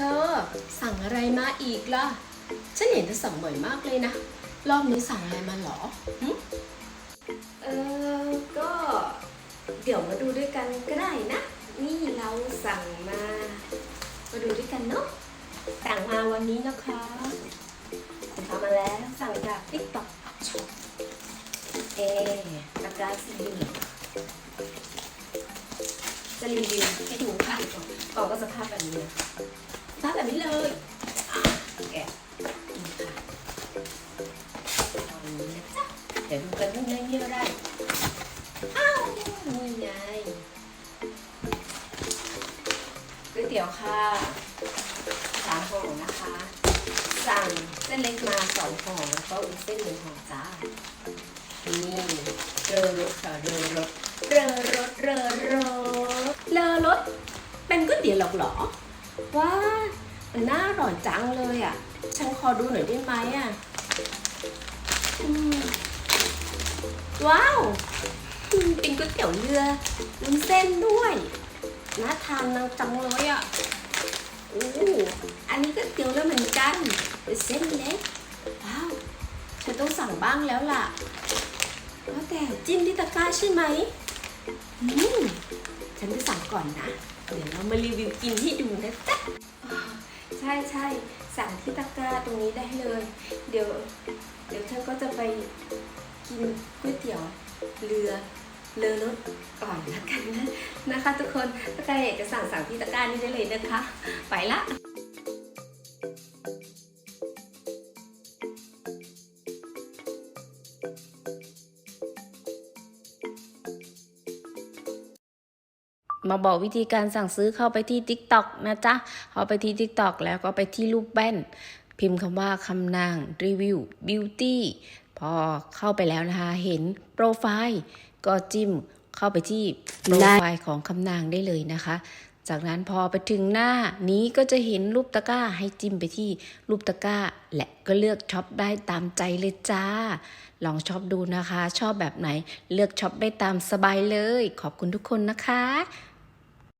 เธอ สั่งอะไรมาอีกล่ะ ฉันเห็นเธอสั่งบ่อยมากเลยนะ รอบนี้สั่งอะไรมาเหรอหึเออก็ เดี๋ยวมาดูด้วยกันก็ได้นะ นี่เราสั่งมา มาดูด้วยกันเนาะ สั่งมาวันนี้นะคะสั่งมาแล้ว สั่งจากติ๊กต็อกเอตะกร้าสีเหลืองจะรีวิวให้ดูค่ะกล่องก็สภาพแบบนี้ นะสภาพแบบนี้เลยอะแกะเองนี้นะจ๊ะเดี๋ยวดูกันว่าเนื้เยื่อได้อ้าวนี่ไงก๋วยเตี๋ยวค่ะสามห่อนะคะ สั่งเส้นเล็กมาสองห่อแล้วก็อีกเส้นหนึ่งห่อจ้านี่เรอรสค่ะเรอรสเรอรสเรอรสเลอรสเป็นก๋วยเตี๋ยวหรอกเหรอว้าันน่าอร่อยจังเลยอะ ฉันขอดูหน่อยได้ไหมอะว้าวเป็นก๋วยเตี๋ยวเรือน้ำเส้นด้วยน่าทานนังจังเลยอะโอ้อันนี้ก็เตี๋ยวเรือเหมือนกันเป็นเส้นเล็กว้าวฉันต้องสั่งบ้างแล้วล่ะว่าแต่จิ้มที่ตะกร้าใช่ไหมอืมฉันจะสั่งก่อนนะ เดี๋ยวเรามารีวิวกินให้ดูนะจ๊ะ ใช่ใช่สั่งที่ตะกร้าตรงนี้ได้เลย เดี๋ยว เดี๋ยวฉันก็จะไปกินก๋วยเตี๋ยวเรือเลอรสก่อนละกันนะนะคะ ทุกคนถ้าใครอยากจะสั่งสั่งที่ตะกร้านี้ได้เลยนะคะ ไปละ มาบอกวิธีการสั่งซื้อเข้าไปที่ TikTok นะจ๊ะเข้าไปที่ TikTok แล้วก็ไปที่รูปแป้น พิมพ์คำว่าคำนางรีวิวบิวตี้พอเข้าไปแล้วนะคะ เห็นโปรไฟล์ก็จิ้มเข้าไปที่โปรไฟล์ของคำนางได้เลยนะคะ จากนั้นพอไปถึงหน้านี้ก็จะเห็นรูปตะกร้าให้จิ้มไปที่รูปตะกร้า และก็เลือกช็อปได้ตามใจเลยจ้า ลองช็อปดูนะคะ ชอบแบบไหนเลือกช็อปได้ตามสบายเลย ขอบคุณทุกคนนะคะ